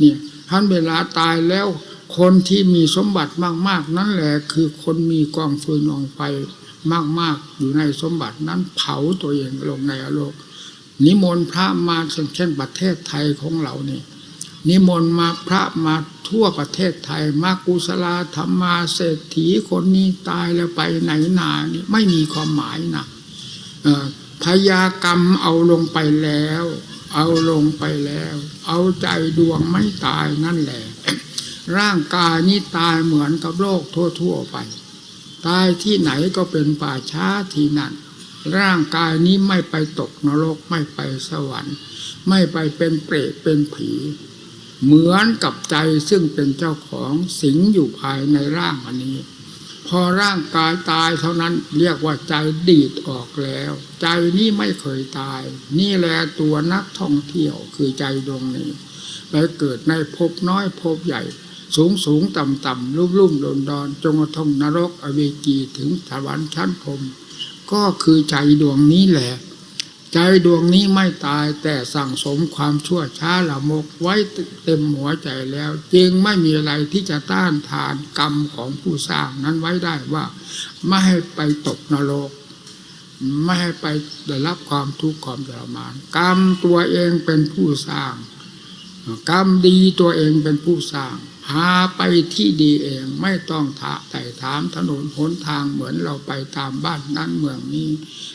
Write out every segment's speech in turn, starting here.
นี่ท่านเวลาตายแล้วคนที่มีสมบัติมาก ๆ นั่นแหละคือคนมีกองฟืนกองไฟมาก ๆ อยู่ในสมบัตินั้นเผาตัวเองลงในอโลก นิมนต์พระมาเช่นประเทศไทยของเรานี่นิมนต์มาพระมาทั่วประเทศไทยมากุศลาธรรมาเศรษฐีคนนี้ตายแล้วไปไหนนานี่ไม่มีความหมายนะพยากรรมเอาลงไปแล้ว เอาลงไปแล้ว เอาใจดวงไม่ตายนั่นแหละ ร่างกายนี้ตายเหมือนกับโลกทั่ว ๆ ไป ตายที่ไหนก็เป็นป่าช้าที่นั่น ร่างกายนี้ไม่ไปตกนรกไม่ไปสวรรค์ ไม่ไปเป็นเปรตเป็นผี เหมือนกับใจซึ่งเป็นเจ้าของสิงอยู่ภายในร่างอันนี้ พอร่างกายตายเท่านั้นเรียกว่าใจดีดออกแล้ว ใจนี้ไม่เคยตาย นี่แหละตัวนักท่องเที่ยวคือใจดวงนี้ไปเกิดในภพน้อยภพใหญ่ สูงสูงต่ำต่ำลุ่มลุ่มดอนดอนจงกระทงนรกอเวกีถึงสวรรค์ชั้นพรมก็คือใจดวงนี้แหละ ใจดวงนี้ไม่ตายแต่สั่งสมความชั่วช้าละมกไว้เต็มหัวใจแล้ว จึงไม่มีอะไรที่จะต้านทานกรรมของผู้สร้างนั้นไว้ได้ว่า ไม่ให้ไปตกนรก ไม่ให้ไปได้รับความทุกข์ความทรมาน กรรมตัวเองเป็นผู้สร้าง กรรมดีตัวเองเป็นผู้สร้างพาไปที่ดีเองไม่ต้องถาไต่ถามถนนหนทางเหมือนเราไปตามบ้านนั้นเมืองนี้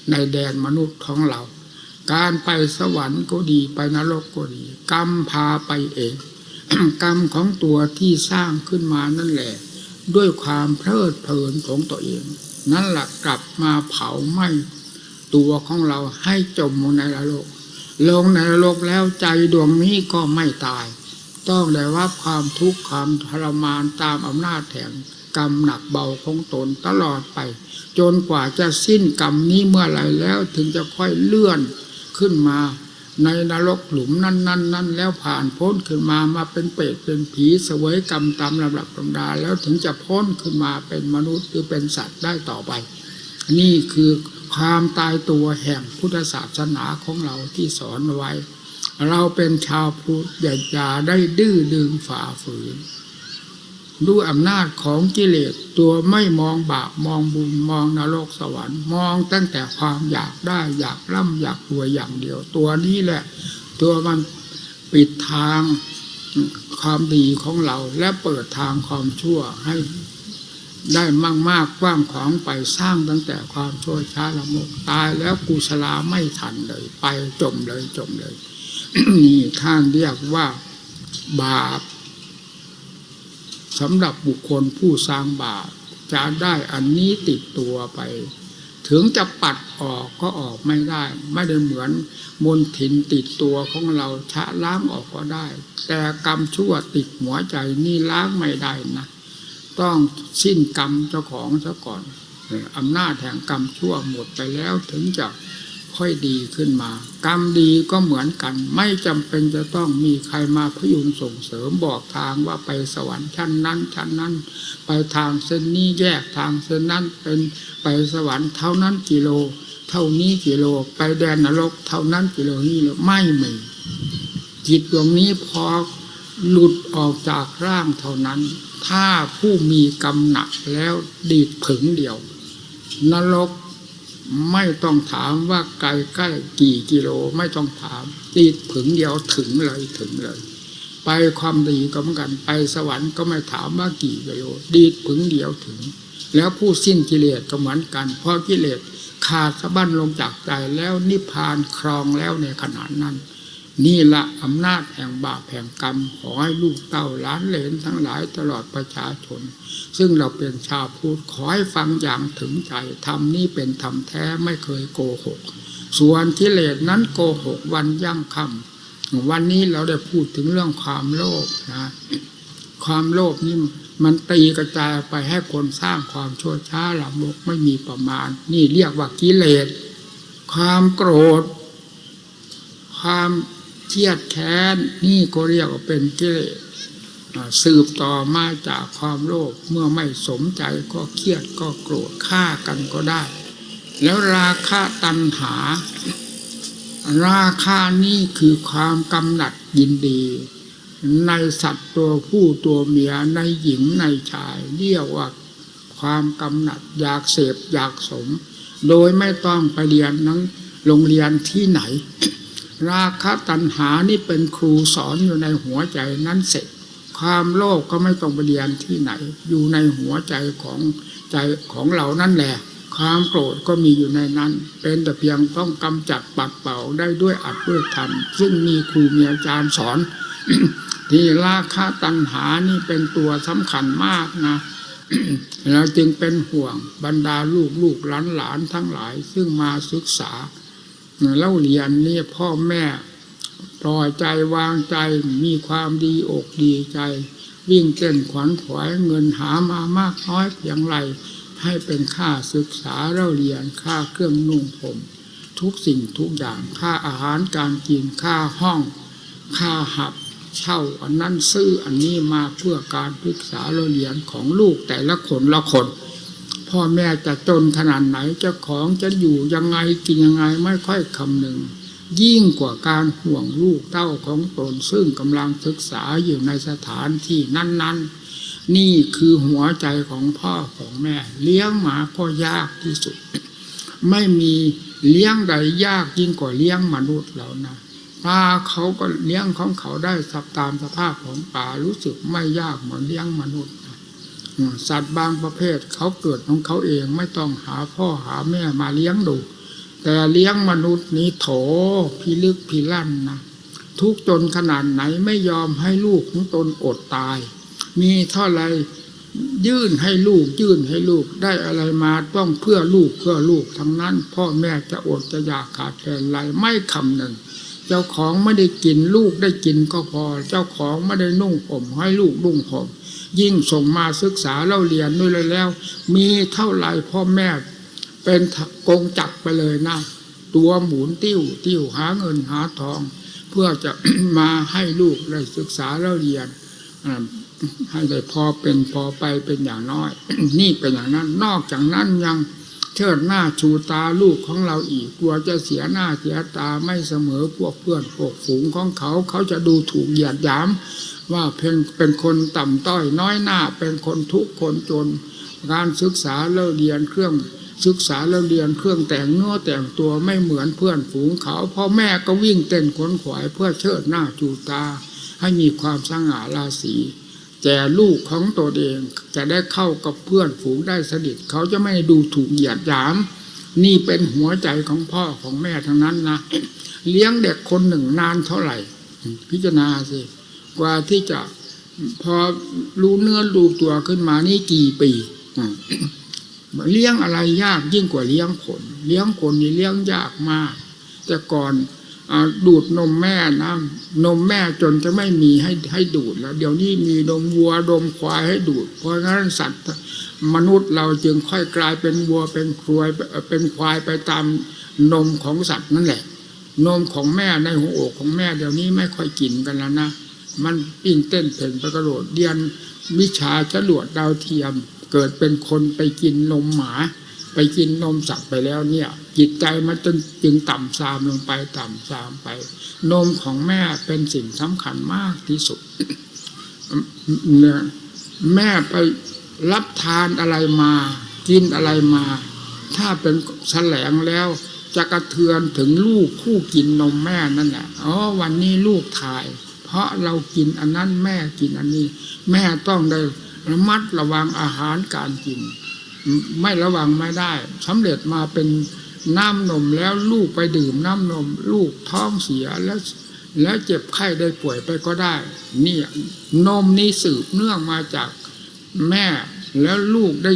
ในแดนมนุษย์ของเรา การไปสวรรค์ก็ดีไปนรกก็ดี กรรมพาไปเอง กรรมของตัวที่สร้างขึ้นมานั่นแหละ ด้วยความเพลิดเพลินของตัวเอง นั่นแหละกลับมาเผาไหม้ตัวของเราให้จมลงในนรกลงในนรกแล้วใจดวงนี้ก็ไม่ตาย ต้องได้รับความทุกข์ความทรมานตามอำนาจแห่งกรรมหนักเบาของตนตลอดไป จนกว่าจะสิ้นกรรมนี้เมื่อไหร่แล้วถึงจะค่อยเลื่อน ขึ้นมาในนรกหลุมนั้นนั้นนั้นแล้วผ่านพ้นขึ้นมามาเป็นเปรตเป็นผีเสวยกรรมตามลำดับลำดาแล้วถึงจะพ้นขึ้นมาเป็นมนุษย์หรือเป็นสัตว์ได้ต่อไป นี่คือความตายตัวแห่งพุทธศาสนาของเราที่สอนไว้ เราเป็นชาวพุทธอย่าได้ดื้อดึงฝ่าฝืน ด้วยอำนาจของกิเลสตัวไม่มองบาปมองบุญมองนรกสวรรค์ มองตั้งแต่ความอยากได้อยากร่ำอยากรวยอย่างเดียว ตัวนี้แหละ ตัวมันปิดทางความดีของเราและเปิดทางความชั่วให้ได้มากมากกว้างของไปสร้างตั้งแต่ความชั่วช้าละมกตายแล้วกุศลาไม่ทันเลย ไปจมเลยจมเลย นี่ท่านเรียกว่าบาป สำหรับบุคคลผู้สร้างบาปจะได้อันนี้ติดตัวไป ถึงจะปัดออกก็ออกไม่ได้ ไม่ได้เหมือนมนถินติดตัวของเราชะล้างออกก็ได้ แต่กรรมชั่วติดหัวใจนี่ล้างไม่ได้นะต้องสิ้นกรรมเจ้าของซะก่อนอำนาจแห่งกรรมชั่วหมดไปแล้วถึงจะ ค่อยดีขึ้นมา กรรมดีก็เหมือนกัน ไม่จำเป็นจะต้องมีใครมาพยุงส่งเสริมบอกทางว่าไปสวรรค์ชั้นนั้นชั้นนั้น ไปทางเส้นนี้แยกทางเส้นนั้นเป็นไปสวรรค์เท่านั้นกิโล เท่านี้กิโล ไปแดนนรก เท่านั้นกิโลนี่เลยไม่มีจิตดวงนี้พอหลุดออกจากร่างเท่านั้น ถ้าผู้มีกรรมหนักแล้วดีดผึงเดียวนรก ไม่ต้องถามว่าไกลใกล้กี่กิโลไม่ต้องถามดีดผึงเดียวถึงเลยถึงเลย ไปความดีก็เหมือนกันไปสวรรค์ก็ไม่ถามว่ากี่กิโลดีดผึงเดียวถึง แล้วผู้สิ้นกิเลสก็เหมือนกัน เพราะกิเลสขาดสะบั้นลงจากใจแล้วนิพพานครองแล้วในขณะนั้น นี่ละอำนาจแห่งบาปแห่งกรรม ขอให้ลูกเต้าล้านเหลนทั้งหลายตลอดประชาชน ซึ่งเราเป็นชาวพุทธขอให้ฟังอย่างถึงใจธรรมนี่เป็นธรรมแท้ไม่เคยโกหก ส่วนกิเลสนั้นโกหกวันยั่งคำวันนี้เราได้พูดถึงเรื่องความโลภนะความโลภนี่มันตีกระจายไปให้คนสร้างความชั่วช้าหลับกไม่มีประมาณ นี่เรียกว่ากิเลส ความโกรธ ความ เครียดแค้นนี่ก็เรียกว่าเป็นกิเลสอ่สืบต่อมาจากความโลภเมื่อไม่สมใจก็เครียดก็โกรธฆ่ากันก็ได้ แล้วราคะตัณหา ราคานี่คือความกำหนัดยินดี ในสัตว์ตัวผู้ตัวเมียในหญิงในชายเรียกว่าความกำหนัดอยากเสพอยากสม โดยไม่ต้องไปเรียนนังโรงเรียนที่ไหน ราคะตัณหานี่เป็นครูสอนอยู่ในหัวใจนั้นเสร็จ ความโลภก็ไม่ต้องไปเรียนที่ไหน อยู่ในหัวใจของใจของเรานั่นแหละ ความโกรธก็มีอยู่ในนั้น เป็นแต่เพียงต้องกำจัดปัดเป่าได้ด้วยอัดด้วยธรรมซึ่งมีครูมีอาจารย์สอน ที่ราคะตัณหานี่เป็นตัวสำคัญมากนะเราจึงเป็นห่วงบรรดาลูกลูกหลานหลานทั้งหลาย ซึ่งมาศึกษา เล่าเรียนนี่พ่อแม่ปล่อยใจวางใจมีความดีอกดีใจ วิ่งเต้นขวัญขวายเงินหามามากน้อยเพียงไร ให้เป็นค่าศึกษาเล่าเรียนค่าเครื่องนุ่งผม ทุกสิ่งทุกอย่างค่าอาหารการกินค่าห้อง ค่าหับเช่าอันนั้นซื้ออันนี้มาเพื่อการศึกษาเราเรียนของลูกแต่ละคนละคน พ่อแม่จะจนขนาดไหนเจ้าของจะอยู่ยังไงกินยังไงไม่ค่อยคำหนึ่งยิ่งกว่าการห่วงลูกเต้าของตนซึ่งกำลังศึกษาอยู่ในสถานที่นั้น ๆ นี่คือหัวใจของพ่อของแม่ เลี้ยงหมาก็ยากที่สุด ไม่มีเลี้ยงใดยากยิ่งกว่าเลี้ยงมนุษย์แล้วนะปลาเขาก็เลี้ยงของเขาได้สับตามสภาพของป่ารู้สึกไม่ยากเหมือนเลี้ยงมนุษย์ สัตว์บางประเภทเขาเกิดของเขาเองไม่ต้องหาพ่อหาแม่มาเลี้ยงดู แต่เลี้ยงมนุษย์นี้โถพิลึกพิลั่นนะทุกจนขนาดไหนไม่ยอมให้ลูกของตนอดตาย มีเท่าไรยื่นให้ลูกยื่นให้ลูกได้อะไรมาต้องเพื่อลูกเพื่อลูกทั้งนั้น พ่อแม่จะอดจะอยากขาดแคลนไรไม่คำหนึ่ง เจ้าของไม่ได้กินลูกได้กินก็พอ เจ้าของไม่ได้นุ่งผมให้ลูกนุ่งผม ยิ่งส่งมาศึกษาเล่าเรียนด้วยเลยแล้ว มีเท่าไรพ่อแม่เป็นกงจักไปเลยนะ ตัวหมุนติ้ว ติ้วหาเงินหาทอง เพื่อจะมาให้ลูกได้ศึกษาแล้วเรียนให้ได้พอเป็นพอไปเป็นอย่างน้อย นี่เป็นอย่างนั้น นอกจากนั้นยังเชิดหน้าชูตาลูกของเราอีกกลัวจะเสียหน้าเสียตาไม่เสมอพวกเพื่อนพวกฝูงของเขา เขาจะดูถูกเหยียดหยาม ว่าเพียงเป็นคนต่ำต้อยน้อยหน้าเป็นคนทุกข์คนจน การศึกษาเล่าเรียนเครื่องศึกษาเล่าเรียนเครื่องแต่งเนื้อแต่งตัวไม่เหมือนเพื่อนฝูงเขาพ่อแม่ก็วิ่งเต้นขวนขวายเพื่อเชิดหน้าจูตา ให้มีความสง่าราศีแต่ลูกของตัวเองจะได้เข้ากับเพื่อนฝูงได้สนิทเขาจะไม่ดูถูกเหยียดหยาม นี่เป็นหัวใจของพ่อของแม่ทั้งนั้นนะ เลี้ยงเด็กคนหนึ่งนานเท่าไหร่ พิจารณาสิ กว่าที่จะพอรู้เนื้อรู้ตัวขึ้นมานี่กี่ปีเลี้ยงอะไรยากยิ่งกว่าเลี้ยงคน เลี้ยงคนนี่เลี้ยงยากมาก แต่ก่อนอดูดนมแม่นะนมแม่จนจะไม่มีให้ให้ดูดแล้ว เดี๋ยวนี้มีนมวัวนมควายให้ดูด เพราะงั้นสัตว์มนุษย์เราจึงค่อยกลายเป็นวัวเป็นควายเป็นควายไปตามนมของสัตว์นั่นแหละ นมของแม่ในหัวอกของแม่เดี๋ยวนี้ไม่ค่อยกินกันแล้วนะ มันปิ้งเต้นเพ่นประโดดเรียนวิชาจรวดดาวเทียม เกิดเป็นคนไปกินนมหมา ไปกินนมสัตว์ไปแล้วเนี่ย จิตใจมันจึงจึงต่ำทรามลงไปต่ำทรามไป นมของแม่เป็นสิ่งสำคัญมากที่สุดเนี่ยแม่ไปรับทานอะไรมา กินอะไรมา ถ้าเป็นแสลงแล้วจะกระเทือนถึงลูกผู้กินนมแม่นั่นแหละอ๋อวันนี้ลูกถ่าย ราะเรากินอันนั้นแม่กินอันนี้ แม่ต้องได้ระมัดระวังอาหารการกิน ไม่ระวังไม่ได้สำเร็จมาเป็นน้ำนมแล้วลูกไปดื่มน้ำนม ลูกท้องเสียแล้วแล้วเจ็บไข้ได้ป่วยไปก็ได้ นี่นมนี้สืบเนื่องมาจากแม่แล้วลูกได้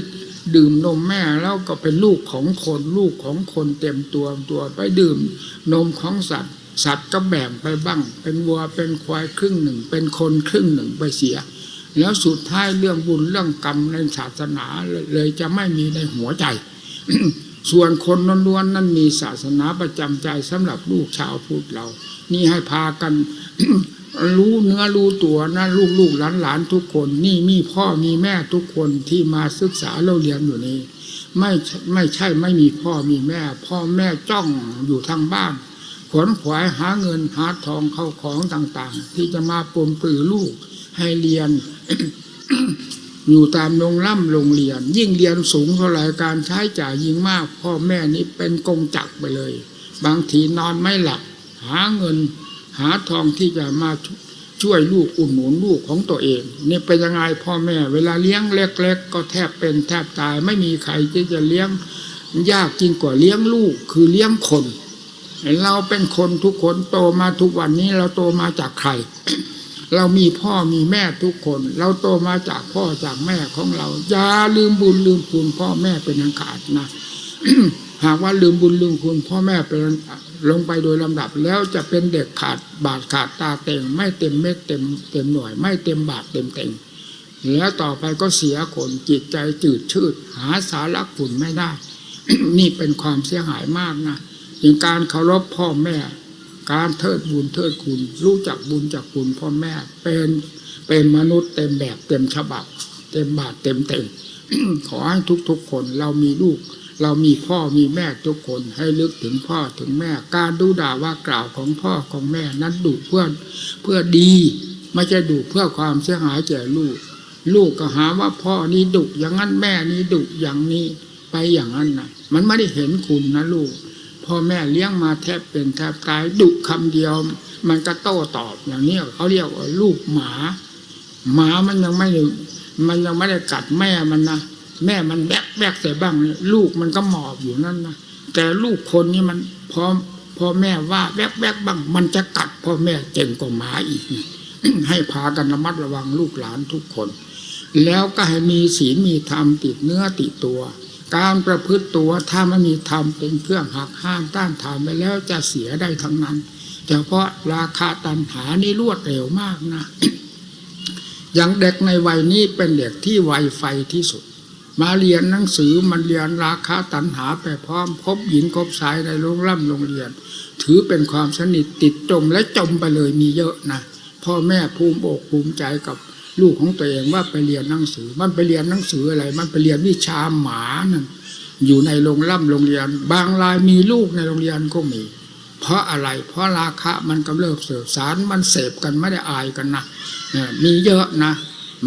ดื่มนมแม่แล้วก็เป็นลูกของคนลูกของคนเต็มตัวตัวไปดื่มนมของสัตว์ สัตว์ก็แบ่งไปบ้าง เป็นวัวเป็นควายครึ่งหนึ่ง เป็นคนครึ่งหนึ่งไปเสีย แล้วสุดท้ายเรื่องบุญเรื่องกรรมในศาสนาเลยจะไม่มีในหัวใจ ส่วนคนล้วนๆนั้นมีศาสนาประจำใจสำหรับลูกชาวพุทธเรา นี่ให้พากันรู้เนื้อรู้ตัวนะลูกลูกหลานหลานทุกคน นี่มีพ่อมีแม่ทุกคนที่มาศึกษาเราเรียนอยู่นี้ ไม่ไม่ใช่ไม่มีพ่อมีแม่ พ่อแม่จ้องอยู่ทางบ้าน ขวนขวายหาเงินหาทองเข้าของต่าง ๆ ที่จะมาปนปลือลูกให้เรียน อยู่ตามโรงล่ำโรงเรียน ยิ่งเรียนสูงเท่าไหร่การใช้จ่ายยิ่งมาก พ่อแม่นี่เป็นกงจักไปเลย บางทีนอนไม่หลับหาเงิน หาทองที่จะมาช่วยลูกอุดหนุนลูกของตัวเองนี่เป็นยังไงพ่อแม่ เวลาเลี้ยงเล็ก ๆ ก็แทบเป็นแทบตายไม่มีใครที่จะเลี้ยงยากจริงกว่าเลี้ยงลูกคือเลี้ยงคน เราเป็นคนทุกคนโตมาทุกวันนี้เราโตมาจากใคร เรามีพ่อมีแม่ทุกคน เราโตมาจากพ่อจากแม่ของเราอย่าลืมบุญลืมคุณพ่อแม่เป็นอันขาดนะหากว่าลืมบุญลืมคุณพ่อแม่เป็นลงไปโดยลำดับแล้วจะเป็นเด็กขาดบาดขาดตาเต็งไม่เต็มเม็ดเต็มเต็มหน่วย ไม่เต็มบาทเต็มเต็งแล้วต่อไปก็เสียคนจิตใจจืดชืด หาสาระคุณไม่ได้ นี่เป็นความเสียหายมากนะ อย่างการเคารพพ่อแม่ การเทิดบุญเทิดคุณ รู้จักบุญจักคุณพ่อแม่ เป็นเป็นมนุษย์เต็มแบบเต็มฉบับ เต็มบาทเต็มเต็มขอให้ทุกๆคนเรามีลูก เรามีพ่อมีแม่ทุกคนให้ลึกถึงพ่อถึงแม่ การดูด่าว่ากล่าวของพ่อของแม่นั้นดุเพื่อเพื่อดีไม่ใช่ดุเพื่อความเสียหายแก่ลูก ลูกก็หาว่าพ่อนี่ดุอย่างนั้นแม่นี่ดุอย่างนี้ไปอย่างนั้นนะมันไม่ได้เห็นคุณนะลูก พ่อแม่เลี้ยงมาแทบเป็นแทบตายดุคำเดียว มันก็โต้ตอบอย่างนี้เขาเรียกว่าลูกหมา หมามันยังไม่มันยังไม่ได้กัดแม่มันนะแม่มันแบกแบกใส่บ้าง ลูกมันก็หมอบอยู่นั่นนะแต่ลูกคนนี้มันพอพ่อแม่ว่าแบกแบกบ้าง มันจะกัดพ่อแม่เจ๋งกว่าหมาอีก ให้พากันระมัดระวังลูกหลานทุกคน แล้วก็ให้มีศีลมีธรรมติดเนื้อติดตัว การประพฤติตัวถ้าไม่มีธรรมเป็นเครื่องหักห้ามต้านทานไปแล้วจะเสียได้ทั้งนั้น แต่เพราะราคาตันหานี่รวดเร็วมากนะอย่างเด็กในวัยนี้เป็นเด็กที่ไวไฟที่สุด มาเรียนหนังสือมันเรียนราคาตันหาไปพร้อมคบหญิงคบชายในโรงร่ำโรงเรียน ถือเป็นความสนิทติดจมและจมไปเลยมีเยอะนะพ่อแม่ภูมิอกภูมิใจกับ ลูกของตัวเองว่าไปเรียนหนังสือ มันไปเรียนหนังสืออะไร มันไปเรียนวิชาหมานั่นอยู่ในโรงร่ำโรงเรียน บางรายมีลูกในโรงเรียนก็มี เพราะอะไร เพราะราคะมันกำเริบเสบสารมันเสพกันไม่ได้อายกันนะมีเยอะนะ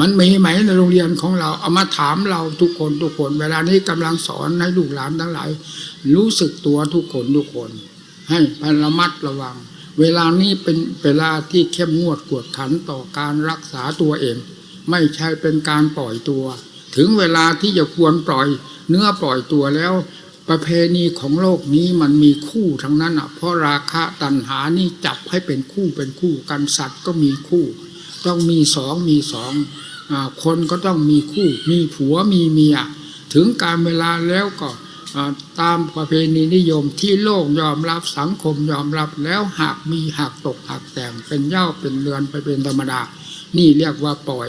มันมีไหมในโรงเรียนของเราเอามาถามเราทุกคนทุกคน เวลานี้กำลังสอนให้ลูกหลานทั้งหลาย รู้สึกตัวทุกคนทุกคน ให้ระมัดระวัง เวลานี้เป็นเวลาที่เข้มงวดกวดขันต่อการรักษาตัวเอง ไม่ใช่เป็นการปล่อยตัว ถึงเวลาที่จะควรปล่อย เนื้อปล่อยตัวแล้ว ประเพณีของโลกนี้มันมีคู่ทั้งนั้นอะเพราะราคะตัณหานี่จับให้เป็นคู่เป็นคู่กันสัตว์ก็มีคู่ ต้องมีสองมีสองอคนก็ต้องมีคู่ มีผัวมีเมีย ถึงการเวลาแล้วก็ ตามประเพณีนิยมที่โลกยอมรับสังคมยอมรับแล้วหากมีหักตกหักแต่งเป็นเย้าเป็นเรือนไปเป็นธรรมดา นี่เรียกว่าปล่อย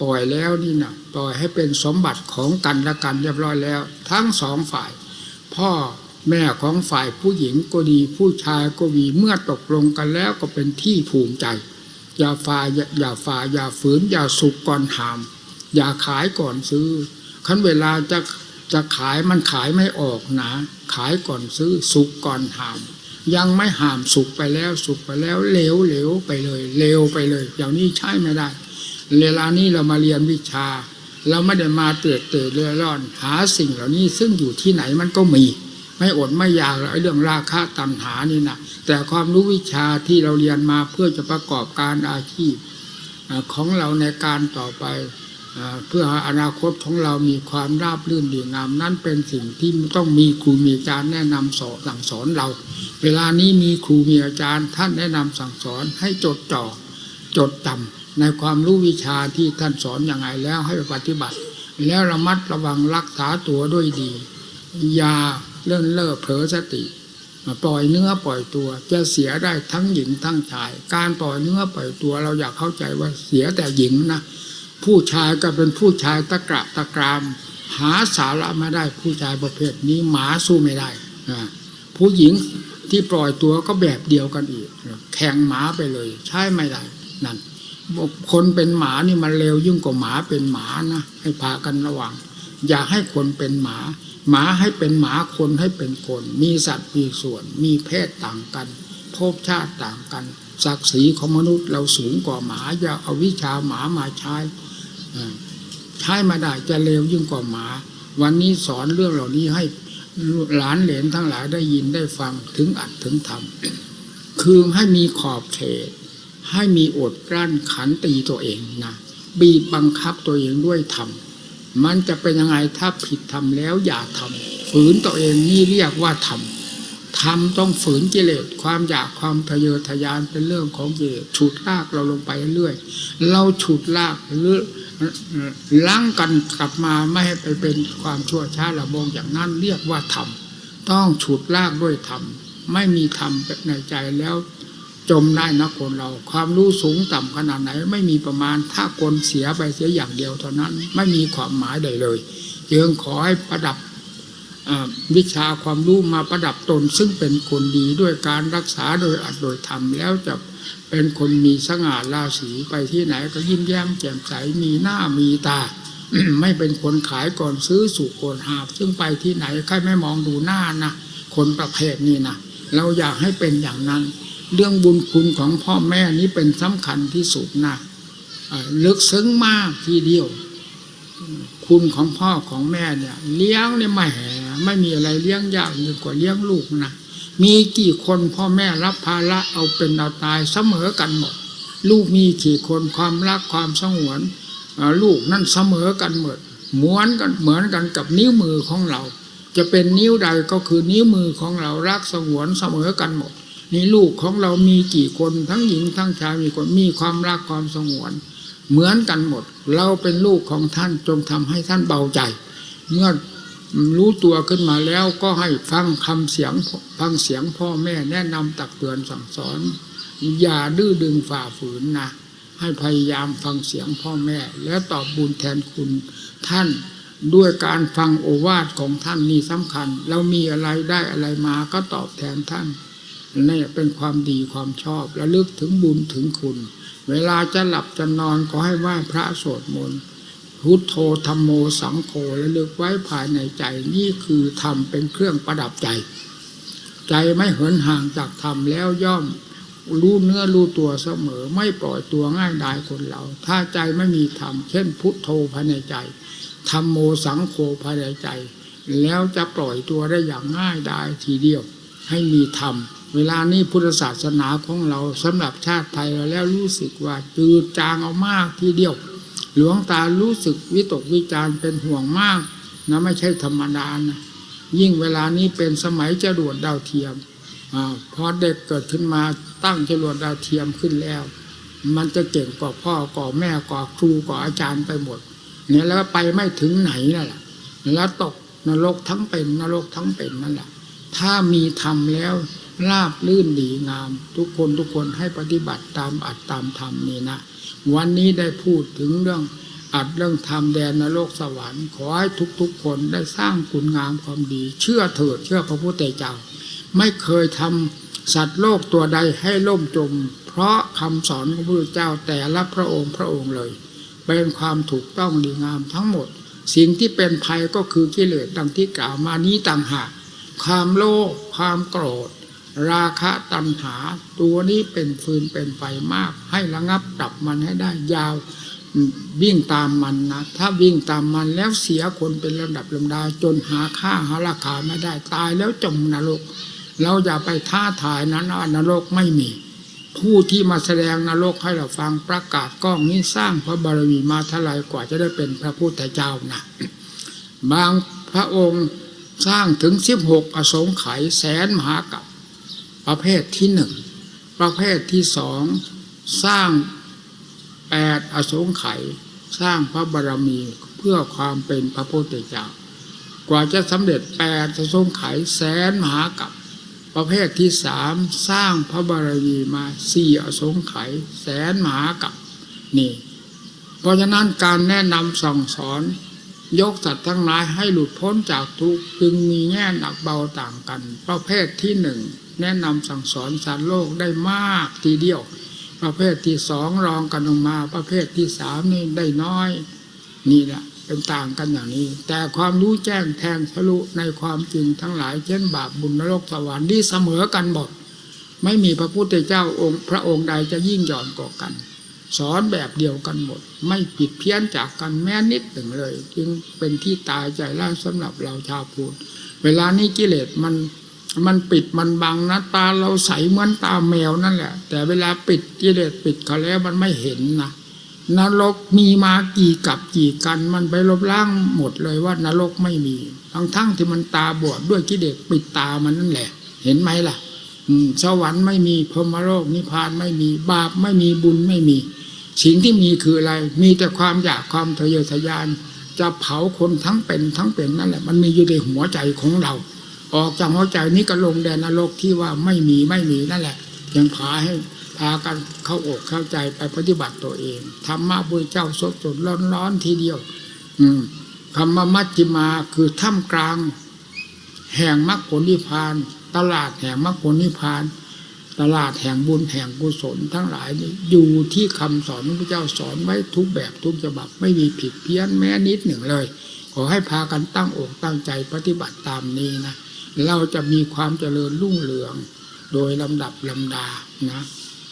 ปล่อยแล้วนี่นะปล่อยให้เป็นสมบัติของกันและกันเรียบร้อยแล้ว ทั้งสองฝ่าย พ่อแม่ของฝ่ายผู้หญิงก็ดีผู้ชายก็ดีเมื่อตกลงกันแล้วก็เป็นที่ภูมิใจ อย่าฝ่าอย่าอย่าฝ่าอย่าฝืนอย่าสุกก่อนหาม อย่าขายก่อนซื้อคันเวลาจะ จะขายมันขายไม่ออกนะ ขายก่อนซื้อสุกก่อนหาม ยังไม่หามสุกไปแล้วสุกไปแล้วเหลวเหลวไปเลยเลวไปเลย อย่างนี้ใช้ไม่ได้ เวลานี้เรามาเรียนวิชา เราไม่ได้มาเตือนเตือนเรื่อร่อน หาสิ่งเหล่านี้ซึ่งอยู่ที่ไหนมันก็มี ไม่อดไม่อยากไอ้เรื่องราคะตัณหานี่นะแต่ความรู้วิชาที่เราเรียนมาเพื่อจะประกอบการอาชีพของเราในการต่อไป เพื่ออนาคตของเรามีความราบรื่นดีงาม นั่นเป็นสิ่งที่ต้องมีครูมีอาจารย์แนะนำสอนสั่งสอนเรา เวลานี้มีครูมีอาจารย์ ท่านแนะนำสั่งสอนให้จดจ่อจดจำในความรู้วิชาที่ท่านสอนอย่างไรแล้วให้ไปปฏิบัติ แล้วระมัดระวังรักษาตัวด้วยดีอย่าเลื่อนเล่อเผลอสติปล่อยเนื้อปล่อยตัว จะเสียได้ทั้งหญิงทั้งชาย การปล่อยเนื้อปล่อยตัวเราอยากเข้าใจว่าเสียแต่หญิงนะ ผู้ชายก็เป็นผู้ชายตะกระตะกราม หาสาระไม่ได้ผู้ชายประเภทนี้หมาสู้ไม่ได้ผู้หญิงที่ปล่อยตัวก็แบบเดียวกันอีก แข่งหมาไปเลย ใช่ไม่ได้นั่นคนเป็นหมานี่มันเร็วยิ่งกว่าหมาเป็นหมานะให้พากันระวัง อย่าให้คนเป็นหมา หมาให้เป็นหมาคนให้เป็นคน มีสัตว์มีส่วน มีเพศต่างกันภพชาติต่างกันศักดิ์ศรีของมนุษย์เราสูงกว่าหมาอย่าเอาวิชาหมามาใช้ ใช้มาได้จะเลวยิ่งกว่าหมา วันนี้สอนเรื่องเหล่านี้ให้หลานเหลนทั้งหลายได้ยินได้ฟังถึงอัดถึงทำคือให้มีขอบเขตให้มีอดกลั้นขันตีตัวเองนะบีบบังคับตัวเองด้วยธรรมมันจะเป็นยังไงถ้าผิดทำแล้วอย่าทำฝืนตัวเองนี่เรียกว่าทำ ทำต้องฝืนกิเลสความอยากความทะเยอทะยานเป็นเรื่องของกิเลสฉุดลากเราลงไปเรื่อยเราฉุดลากหรือล้างกันกลับมาไม่ให้ไปเป็นความชั่วช้าระบงอย่างนั้นเรียกว่าทำต้องฉุดลากด้วยธรรมไม่มีธรรมในใจแล้วจมได้นะคนเราความรู้สูงต่ำขนาดไหน ไม่มีประมาณถ้าคนเสียไปเสียอย่างเดียวเท่านั้น ไม่มีความหมายใดเลยจึงขอให้ประดับ วิชาความรู้มาประดับตนซึ่งเป็นคนดีด้วยการรักษาโดยอัดโดยธรรมแล้วจะเป็นคนมีสง่าราศีไปที่ไหนก็ยิ้มแย้มแจ่มใสมีหน้ามีตา ไม่เป็นคนขายก่อนซื้อสู่ก่อนหาบ ซึ่งไปที่ไหนใครไม่มองดูหน้านะคนประเภทนี้นะเราอยากให้เป็นอย่างนั้น เรื่องบุญคุณของพ่อแม่นี้เป็นสำคัญที่สุดนะลึกซึ้งมากทีเดียว คุณของพ่อของแม่เนี่ย เลี้ยงเนี่ยไม่แห ไม่มีอะไรเลี้ยงยากยิ่งกว่าเลี้ยงลูกนะมีกี่คนพ่อแม่รับภาระเอาเป็นเอาตายเสมอกันหมด ลูกมีกี่คนความรักความสงวนลูกนั่นเสมอกันหมดเหมือนกันเหมือนกันกับนิ้วมือของเรา จะเป็นนิ้วใดก็คือนิ้วมือของเรารักสงวนเสมอกันหมดนี่ลูกของเรามีกี่คนทั้งหญิงทั้งชายมีคนมีความรักความสงวน เหมือนกันหมด เราเป็นลูกของท่านจงทำให้ท่านเบาใจ เมื่อ รู้ตัวขึ้นมาแล้วก็ให้ฟังคำเสียงฟังเสียงพ่อแม่แนะนำตักเตือนสั่งสอน อย่าดื้อดึงฝ่าฝืนนะ ให้พยายามฟังเสียงพ่อแม่ แล้วตอบบุญแทนคุณท่านด้วยการฟังโอวาทของท่านนี่สำคัญ เรามีอะไรได้อะไรมาก็ตอบแทนท่านนี่เป็นความดีความชอบและลึกถึงบุญถึงคุณ เวลาจะหลับจะนอนก็ให้ไหว้พระสวดมนต์ พุทโธธรรมโมสังโฆและลึกไว้ภายในใจนี่คือธรรมเป็นเครื่องประดับใจ ใจไม่เหินห่างจากธรรมแล้วย่อมรู้เนื้อรู้ตัวเสมอ ไม่ปล่อยตัวง่ายดายคนเรา ถ้าใจไม่มีธรรมเช่น พุทโธภายในใจธรรมโมสังโฆภายในใจ แล้วจะปล่อยตัวได้อย่างง่ายดายทีเดียว ให้มีธรรมเวลานี้พุทธศาสนาของเราสำหรับชาติไทยเราแล้วรู้สึกว่าจืดจางเอามากทีเดียว หลวงตารู้สึกวิตกวิจารเป็นห่วงมากนะไม่ใช่ธรรมดานะยิ่งเวลานี้เป็นสมัยจรวดดาวเทียมอพอเด็กเกิดขึ้นมาตั้งจรวดดาวเทียมขึ้นแล้ว มันจะเก่งกว่าพ่อกว่าแม่กว่าครูกว่าอาจารย์ไปหมดเนี่ยแล้วไปไม่ถึงไหนนั่นแหละแล้วตกนรกทั้งเป็นนรกทั้งเป็นนั่นแหละ ถ้ามีธรรมแล้วราบลื่นดีงาม ทุกคนทุกคนให้ปฏิบัติตามอัดตามธรรมนี่นะ วันนี้ได้พูดถึงเรื่องอัดเรื่องธรรมแดนนรกสวรรค์ขอให้ทุกๆ คนได้สร้างคุณงามความดี เชื่อเถิดเชื่อพระพุทธเจ้า ไม่เคยทำสัตว์โลกตัวใดให้ล่มจม เพราะคำสอนของพระพุทธเจ้าแต่ละพระองค์พระองค์เลย เป็นความถูกต้องดีงามทั้งหมด สิ่งที่เป็นภัยก็คือกิเลสดังที่กล่าวมานี้ต่างหากความโลภความโกรธ ราคะตัณหา ตัวนี้เป็นฟืนเป็นไฟมาก ให้ระงับดับมันให้ได้ยาว วิ่งตามมันนะถ้าวิ่งตามมันแล้วเสียคนเป็นลำดับลำดาจนหาค่าหาราคาไม่ได้ตายแล้วจมนรก เราอย่าไปท้าทายนั้นนรกไม่มีผู้ที่มาแสดงนรกให้เราฟังประกาศกล้องนี้สร้างพระบารมีมาเท่าไรกว่าจะได้เป็นพระพุทธเจ้านะบางพระองค์สร้างถึงสิบหกอสงไขยแสนมหากับ ประเภทที่หนึ่งประเภทที่สองสร้างแปดอสงไขยสร้างพระบารมีเพื่อความเป็นพระพุทธเจ้ากว่าจะสำเร็จแปดอสงไขยแสนมหากับประเภทที่สามสร้างพระบารมีมาสี่อสงไขยแสนมหากับนี่ เพราะฉะนั้นการแนะนำสั่งสอน ยกสัตว์ทั้งหลายให้หลุดพ้นจากทุกข์จึงมีแง่หนักเบาต่างกัน ประเภทที่หนึ่ง แนะนำสั่งสอนสัตว์โลกได้มากทีเดียว ประเภทที่สองรองกันลงมา ประเภทที่สามนี่ได้น้อย นี่แหละเป็นต่างกันอย่างนี้ แต่ความรู้แจ้งแทงทะลุในความจริงทั้งหลาย เช่นบาปบุญนรกสวรรค์ที่เสมอกันหมดไม่มีพระพุทธเจ้าองค์พระองค์ใดจะยิ่งหย่อนกว่ากัน สอนแบบเดียวกันหมด ไม่ผิดเพี้ยนจากกันแม้นิดหนึ่งเลย จึงเป็นที่ตายใจแล้วสำหรับเราชาวพุทธเวลานี้กิเลสมัน มันปิดมันบังนะตาเราใสเหมือนตาแมวนั่นแหละ แต่เวลาปิดกิเลสปิดเขาแล้วมันไม่เห็นนะนรกมีมากี่กับกี่กัน มันไปลบล้างหมดเลยว่านรกไม่มี ทั้งทั้งที่มันตาบอดด้วยกิเลสปิดตามันนั่นแหละ เห็นไหมล่ะสวรรค์ไม่มีพรมโลกนิพพานไม่มีบาปไม่มีบุญไม่มี สิ่งที่มีคืออะไร มีแต่ความอยากความทะเยอทะยาน จะเผาคนทั้งเป็นทั้งเป็นนั่นแหละ มันมีอยู่ในหัวใจของเรา ออกจากหัวใจนี้ก็ลงแดนนรกที่ว่าไม่มีไม่มีนั่นแหละ ยังพาให้พากันเข้าอกเข้าใจไปปฏิบัติตัวเองธรรมะพุทธเจ้าสดสดร้อนร้อนทีเดียว อืมคำว่ามัจจิมาคือท่ามกลาง แห่งมรรคผลนิพพาน ตลาดแห่งมรรคผลนิพพาน ตลาดแห่งบุญแห่งกุศลทั้งหลายนี้อยู่ที่คำสอนของพระเจ้าสอนไว้ทุกแบบทุกฉบับไม่มีผิดเพี้ยนแม้นิดหนึ่งเลย ขอให้พากันตั้งอกตั้งใจปฏิบัติตามนี้นะ เราจะมีความเจริญรุ่งเรือง โดยลำดับลำดานะ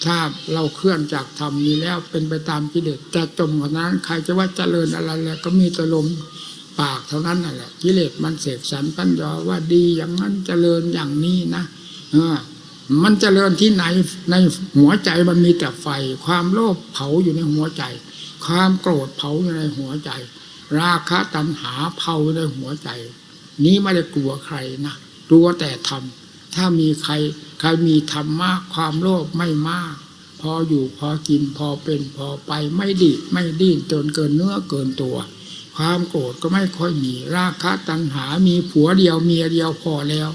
ถ้าเราเคลื่อนจากธรรมนี้แล้วเป็นไปตามกิเลสจะจมกว่านั้นใครจะว่าเจริญอะไรแล้วก็มีแต่ลมปากเท่านั้นนั่นแหละกิเลสมันเสกสรรปั้นยอว่าดีอย่างนั้นเจริญอย่างนี้นะเออมันเจริญที่ไหนในหัวใจมันมีแต่ไฟ ความโลภเผาอยู่ในหัวใจ ความโกรธเผาอยู่ในหัวใจ ราคะตัณหาเผาอยู่ในหัวใจ นี้ไม่ได้กลัวใครนะ กลัวแต่ธรรมถ้ามีใครใครมีธรรมมากความโลภไม่มาก พออยู่พอกินพอเป็นพอไปไม่ดิบไม่ดิ้นจนเกินเนื้อเกินตัว ความโกรธก็ไม่ค่อยมีราคะตัณหามีผัวเดียวเมียเดียวพอแล้ว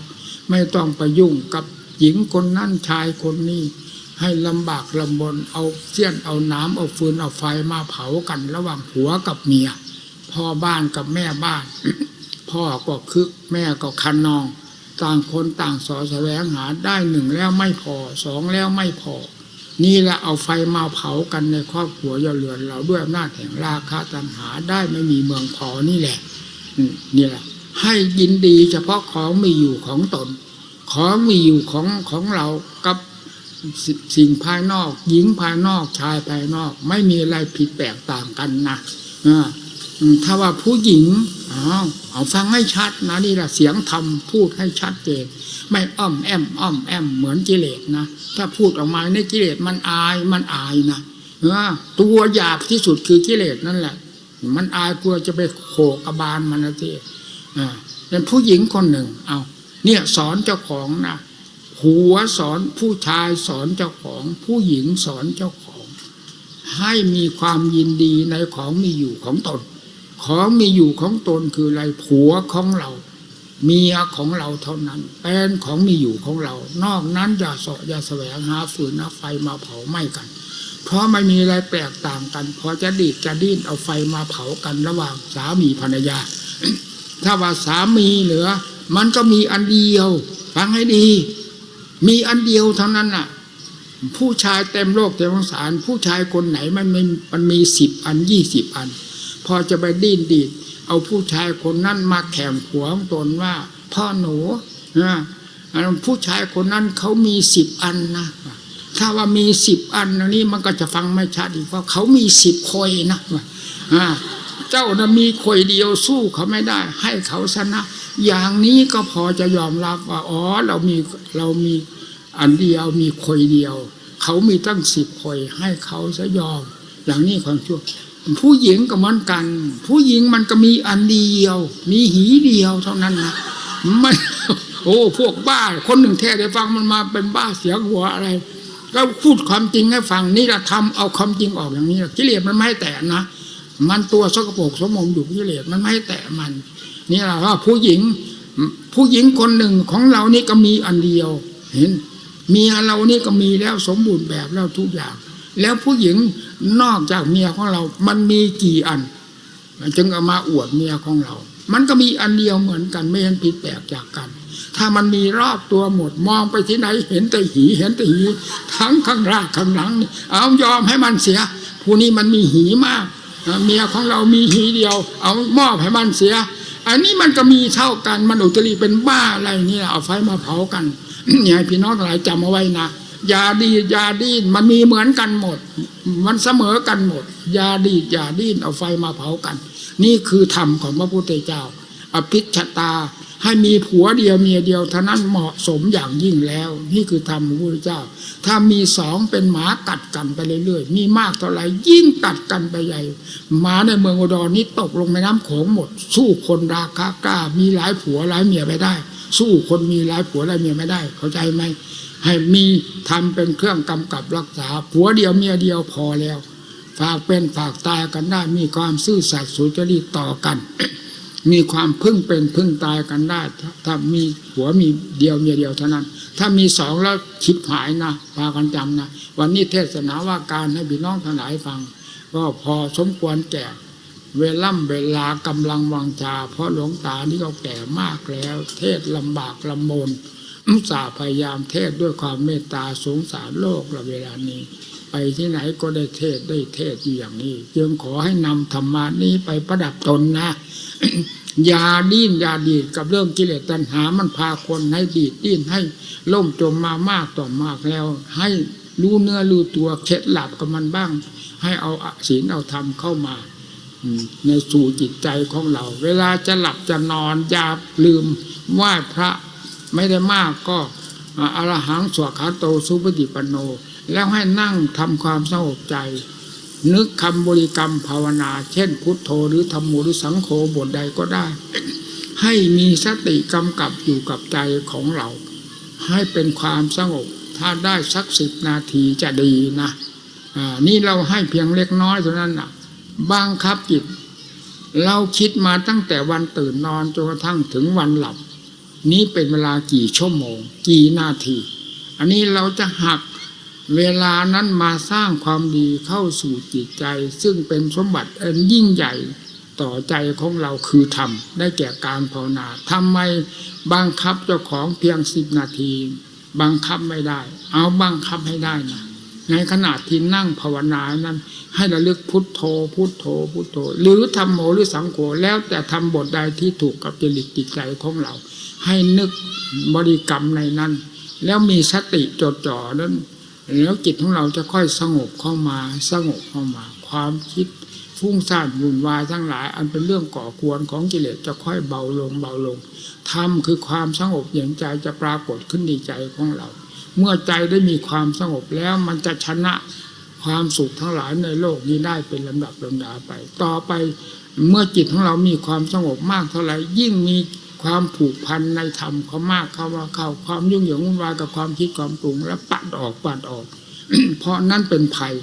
ไม่ต้องไปยุ่งกับหญิงคนนั่นชายคนนี้ให้ลำบากลำบนเอาเสี้ยนเอาน้ำเอาฟืนเอาไฟมาเผากันระหว่างผัวกับเมียพ่อบ้านกับแม่บ้าน พ่อก็คึกแม่ก็คันนอง ต่างคนต่างสอแสวงหาได้หนึ่งแล้วไม่พอสองแล้วไม่พอ นี่แหละเอาไฟมาเผากันในครอบครัวอย่าเรือน เราด้วยอำนาจแห่งราคะตัณหาได้ไม่มีเมืองพอนี่แหละนี่แหละ ให้ยินดีเฉพาะของมีอยู่ของตน ของมีอยู่ของของเรากับสิสิ่งภายนอก หญิงภายนอกชายภายนอก ไม่มีอะไรผิดแปลกต่างกันนะอ่า ถ้าว่าผู้หญิงอ้าเอาฟังให้ชัดนะนี่แหละเสียงธรรมพูดให้ชัดเจนไม่อ้อมแอมอ้อมแอมเหมือนกิเลสนะถ้าพูดออกมาในกิเลสมันอายมันอายนะตัวหยาบที่สุดคือกิเลสนั่นแหละ มันอายกลัวจะไปโขกบาลมันนะที่เป็นผู้หญิงคนหนึ่ง เอาเนี่ยสอนเจ้าของนะหัวสอนผู้ชายสอนเจ้าของ ผู้หญิงสอนเจ้าของ ให้มีความยินดีในของมีอยู่ของตน ของมีอยู่ของตนคืออะไรผัวของเรา เมียของเราเท่านั้นเป็นของมีอยู่ของเรา นอกนั้นอย่าเสาะอย่าแสวงหาฟืนหาไฟมาเผาไหม้กัน เพราะไม่มีอะไรแปลกต่างกัน พอจะดีดจะดิ้นเอาไฟมาเผากันระหว่างสามีภรรยา ถ้าว่าสามีเหลือ มันก็มีอันเดียว ฟังให้ดี มีอันเดียวเท่านั้นน่ะผู้ชายเต็มโลกเต็มสงสาร ผู้ชายคนไหนมันมันมันมีสิบอันยี่สิบอัน พอจะไปดิ้นดีดเอาผู้ชายคนนั้นมาแข่งขวของตนว่า พ่อหนูนะผู้ชายคนนั้นเขามีสิบอันนะถ้าว่ามีสิบอันนนี้มันก็จะฟังไม่ชัดอีกเพราะเขามีสิบคอยนะเจ้านะมีคอยเดียวสู้เขาไม่ได้ ให้เขาชนะ อย่างนี้ก็พอจะยอมรับว่าอ๋อเรามีเรามีอันเดียวมีคอยเดียว เขามีตั้งสิบคอยให้เขาซะยอม อย่างนี้ความชั่ว ผู้หญิงก็เหมือนกัน ผู้หญิงมันก็มีอันเดียว มีหีเดียวเท่านั้นนะไม่โอ้พวกบ้า คนหนึ่งแท้ได้ฟังมันมาเป็นบ้าเสียหัวอะไรก็พูดความจริงให้ฟังนี่ละทำเอาความจริงออกอย่างนี้กิเลสมันไม่ให้แตะนะมันตัวสกปรกสมมอยู่กิเลสมันไม่ให้แตะมัน นี่แหละว่าผู้หญิง ผู้หญิงคนหนึ่งของเรานี่ก็มีอันเดียว เห็นเมียเรานี่ก็มีแล้วสมบูรณ์แบบแล้วทุกอย่าง แล้วผู้หญิง นอกจากเมียของเรา มันมีกี่อัน จึงเอามาอวดเมียของเรา มันก็มีอันเดียวเหมือนกัน ไม่เห็นผิดแปลกจากกัน ถ้ามันมีรอบตัวหมดมองไปที่ไหนเห็นแต่หีเห็นแต่หี ทั้งข้างล่างข้างหลังเอายอมให้มันเสีย ผู้นี้มันมีหีมากเมียของเรามีหีเดียว เอามอบให้มันเสีย อันนี้มันก็มีเท่ากันมันอุตริเป็นบ้าอะไรนี่เอาไฟมาเผากันย่าให้พี่น้องหลายจำเอาไว้นะ ยาดียาดิ้นมันมีเหมือนกันหมด มันเสมอกันหมด ยาดียาดิ้นเอาไฟมาเผากัน นี่คือธรรมของพระพุทธเจ้า อภิชตาให้มีผัวเดียวเมียเดียวเท่านั้นเหมาะสมอย่างยิ่งแล้ว นี่คือธรรมของพระพุทธเจ้า ถ้ามีสองเป็นหมากัดกันไปเรื่อยๆมีมากเท่าไหร่ยิ่งกัดกันไปใหญ่หมาในเมืองอุดรนี้ตกลงแม่น้ำโขงหมด สู้คนราคากล้ามีหลายผัวหลายเมียไม่ได้ สู้คนมีหลายผัวหลายเมียไม่ได้ เข้าใจไหม ให้มีทำเป็นเครื่องกำกับรักษาผัวเดียวเมียเดียวพอแล้ว ฝากเป็นฝากตายกันได้ มีความซื่อสัตย์สุจริตต่อกัน มีความพึ่งเป็นพึ่งตายกันได้ ถ้ามีผัวมีเดียวเมียเดียวเท่านั้น ถ้ามีสองแล้วชิบหายนะพากันจำนะวันนี้เทศนาว่าการให้พี่น้องทั้งหลายฟัง ก็พอสมควรแก่เวล่ำเวลากำลังวังชาเพราะหลวงตานี่ก็แก่มากแล้ว เทศลำบากลำบน ส่าห์พยายามเทศด้วยความเมตตาสงสารโลกละเวลานี้ ไปที่ไหนก็ได้เทศได้เทศอยู่อย่างนี้จึงขอให้นำธรรมานี้ไปประดับตนนะอย่าดิ้นอย่าดีดกับเรื่องกิเลสตัณหามันพาคนให้ดีดดิ้นให้ล่มจมมามากต่อมากแล้ว ให้รู้เนื้อรู้ตัวเคล็ดหลับกับมันบ้าง ให้เอาศีลเอาธรรมเข้ามาในสู่จิตใจของเรา เวลาจะหลับจะนอนอย่าลืมไหว้พระ ไม่ได้มากก็อรหังสวดขาโตสุปฏิปโน แล้วให้นั่งทำความสงบใจ นึกคำบริกรรมภาวนา เช่น พุทโธหรือธรรมโมหรือสังโฆบทใดก็ได้ ให้มีสติกำกับอยู่กับใจของเรา ให้เป็นความสงบ ถ้าได้สักสิบนาทีจะดีนะนี่เราให้เพียงเล็กน้อยเท่านั้นนะบังคับจิต เราคิดมาตั้งแต่วันตื่นนอนจนกระทั่งถึงวันหลับ นี้เป็นเวลากี่ชั่วโมง กี่นาที อันนี้เราจะหักเวลานั้นมาสร้างความดีเข้าสู่จิตใจ ซึ่งเป็นสมบัติอันยิ่งใหญ่ต่อใจของเราคือธรรมได้แก่การภาวนาทำไมบังคับเจ้าของเพียงสิบนาที บังคับไม่ได้ เอาบังคับให้ได้นะ ในขณะที่นั่งภาวนานั้น ให้ระลึกพุทโธ พุทโธ พุทโธ หรือทำโมหรือสังโฆแล้วแต่ทำบทใดที่ถูกกับจริตจิตใจของเรา ให้นึกบริกรรมในนั้น แล้วมีสติจดจ่อนั้นแล้วจิตของเราจะค่อยสงบเข้ามา สงบเข้ามา ความคิดฟุ้งซ่านวุ่นวายทั้งหลาย อันเป็นเรื่องก่อกวนของกิเลสจะค่อยเบาลงเบาลงธรรมคือความสงบเย็นใจจะปรากฏขึ้นในใจของเรา เมื่อใจได้มีความสงบแล้วมันจะชนะความสุขทั้งหลายในโลกนี้ได้เป็นลำดับลำดาไป ต่อไปเมื่อจิตของเรามีความสงบมากเท่าไหร่ยิ่งมีความผูกพันในธรรมเขามากเข้ามาเข้าความยุ่งเหยิงวุ่นวายกับความคิดความปรุงและปัดออกปัดออก เพราะนั่นเป็นภัย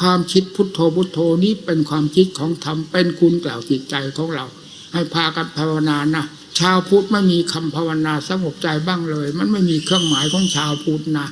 ความคิดพุทโธพุทโธนี้เป็นความคิดของธรรมเป็นคุณกล่าวจิตใจของเรา ให้พากันภาวนานะ ชาวพุทธไม่มีคำภาวนาสงบใจบ้างเลย มันไม่มีเครื่องหมายของชาวพุทธนะ